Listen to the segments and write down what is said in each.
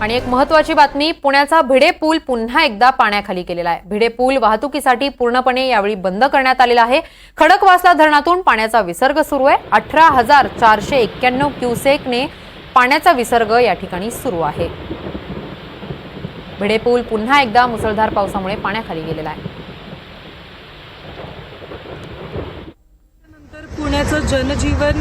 आणि एक महत्वाची बातमी पुण्याचा भिडे पूल पुन्हा एकदा पाण्याखाली गेलेला आहे. भिडे पूल वाहतुकीसाठी पूर्णपणे यावेळी बंद करण्यात आलेला आहे. खडकवासला धरणातून पाण्याचा विसर्ग सुरू आहे. अठरा हजार चारशे एक्क्याण्णव क्युसेकने पाण्याचा विसर्ग या ठिकाणी सुरू आहे. भिडे पूल पुन्हा एकदा मुसळधार पावसामुळे पाण्याखाली गेलेला आहे. पुण्याचं जनजीवन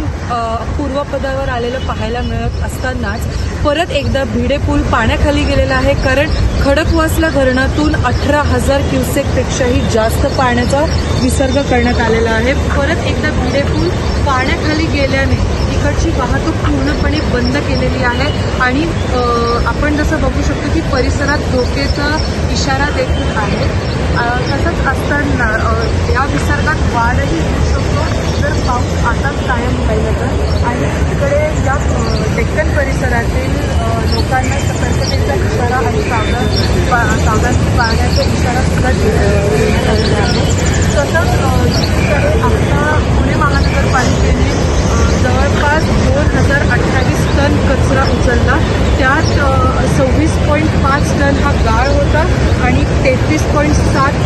पूर्वपदावर आलेलं पाहायला मिळत असतानाच परत एकदा भिडे पूल पाण्याखाली गेलेला आहे कारण खडकवासला धरणातून अठरा हजार क्युसेकपेक्षाही जास्त पाण्याचा विसर्ग करण्यात आलेला आहे. परत एकदा भिडे पूल पाण्याखाली गेल्याने इकडची वाहतूक पूर्णपणे बंद केलेली आहे आणि आपण जसं बघू शकतो की परिसरात धोकेचा इशारा देखील आहे. तसंच असताना या विसर्गात वाढही होऊ शकतो जर पाऊस आताच कायम राहिला तर आणि इकडे या अ, डेक्कन लोकांना सतर्कतेचा इशारा आणि सावधान पा- सावधानी पाळण्याचा इशारा सुद्धा देण्यात आलेला आहे तसंच दुसरीकडे आता पुणे महानगरपालिकेने जवळपास दोन हजार अठ्ठावीस टन कचरा उचलला. त्यात सव्वीस पॉईंट पाच टन हा गाळ होता आणि तेहतीस पॉईंट सात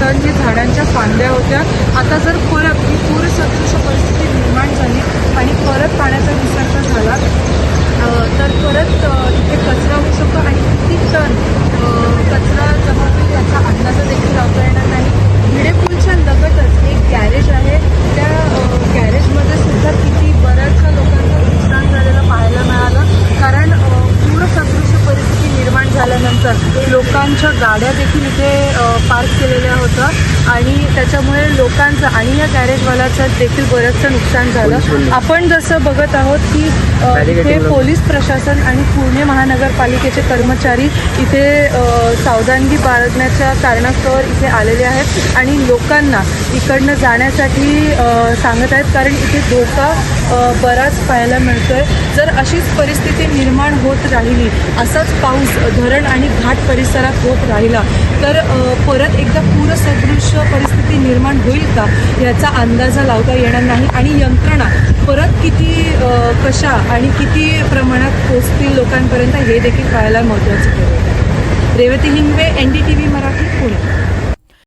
टन हे झाडांच्या फांद्या होत्या. आता जर परत ही पूरसदृश परिस्थिती निर्माण झाली आणि परत पाण्याचा विसर्ग झाला अ, तर परत अ, इथे कचरा होऊ शकतो आणि किती टन अ, कचरा जमा होईल याचा अंदाज देखील लावता येणार नाही भिडेपूलच्या लगतच एक गॅरेज आहे त्या अ, गॅरेजमध्ये सुद्धा किती बऱ्याचशा लोकांचं नुकसान झालेलं पाहायला मिळालं कारण अ, पूरसदृश परिस्थिती निर्माण झाल्यानंतर लोकांच्या गाड्या देखील इथे पार्क केलेल्या होत्या आणि त्याच्यामुळे लोकांचं आणि या गॅरेजवाल्याचं देखील बरंचसं नुकसान झालं. आपण जसं बघत आहोत की इथे पोलीस प्रशासन आणि पुणे महानगरपालिकेचे कर्मचारी इथे सावधानगी बाळगण्याच्या कारणास्तव इथे आलेले आहेत आणि लोकांना इकडनं जाण्यासाठी सांगत आहेत. कारण इथे धोका बराच पाहायला मिळतोय. जर अशीच परिस्थिती निर्माण होत राहिली असाच पाऊस धरण आणि घाट परिसरात होत राहिला तर परत एकदा पूरसदृश परिस्थिती निर्माण होईल का? याचा अंदाजा लावता येणार नाही. आणि यंत्रणा परत किती कशा आणि किती प्रमाणात पोचतील लोकांपर्यंत हे देखील कळायला महत्त्वाचं आहे Revati Hingwe N D T V Marathi Pune.